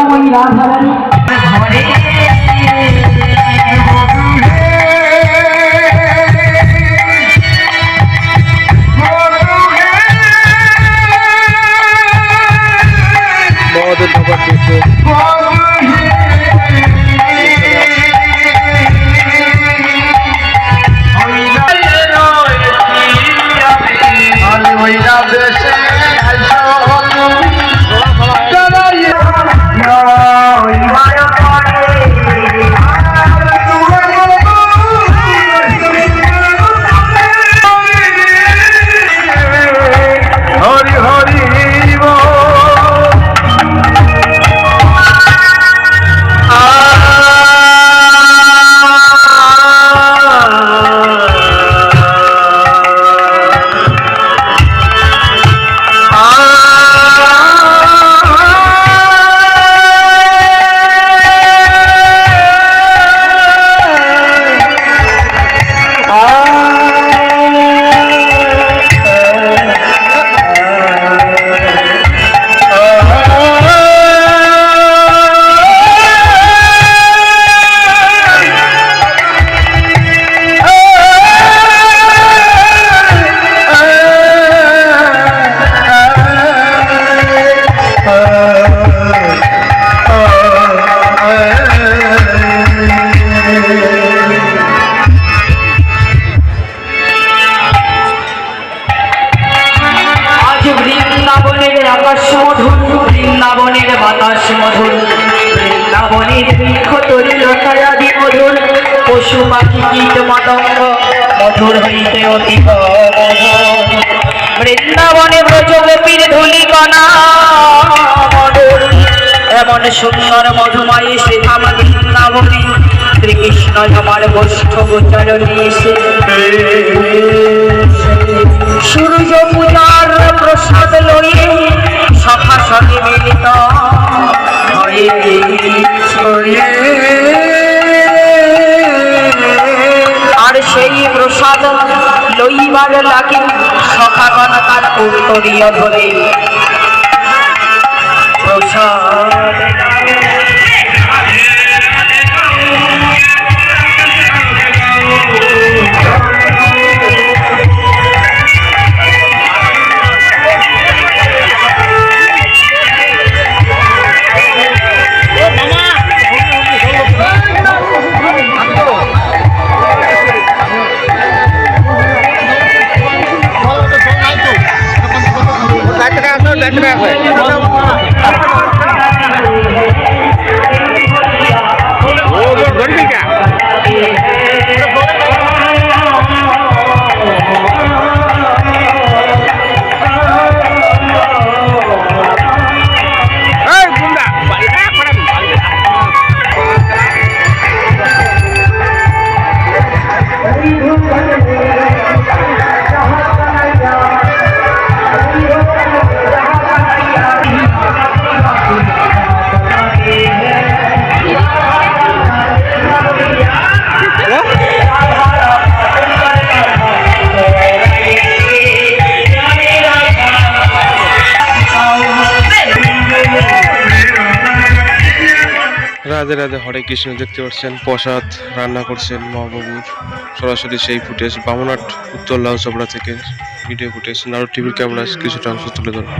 প্রেমময়ী রাধারানী বাতাস মধুর বৃন্দাবনের বৃক্ষ তরি লতায়াদি মধুর, পশু পাখি কীট মাতঙ্গ মধুর হইতে অতি বৃন্দাবনে ব্রজ ধুলি কণা মধুর, এমন সুন্দর মধুময়ী শ্রীধাম বৃন্দাবনে শ্রীকৃষ্ণ আমার বৈষ্ঠ গোচরণী এসে সূর্য পূজার প্রসাদ লইয়ে লইবার লাগে সখাগণ তার উত্তরীয় ধরে? প্রসাদ 在这边儿 রাধে রাধে, হরে কৃষ্ণ, দেখতে পাচ্ছেন, প্রসাদ রান্না করছেন মহাবাবুর সরাসরি সেই ফুটেজ, বামুনাট, উত্তর লাউ চোপড়া থেকে ভিডিও ফুটেজ। নারু টিভির ক্যামেরা কিছুটা অংশ তুলে ধরুন।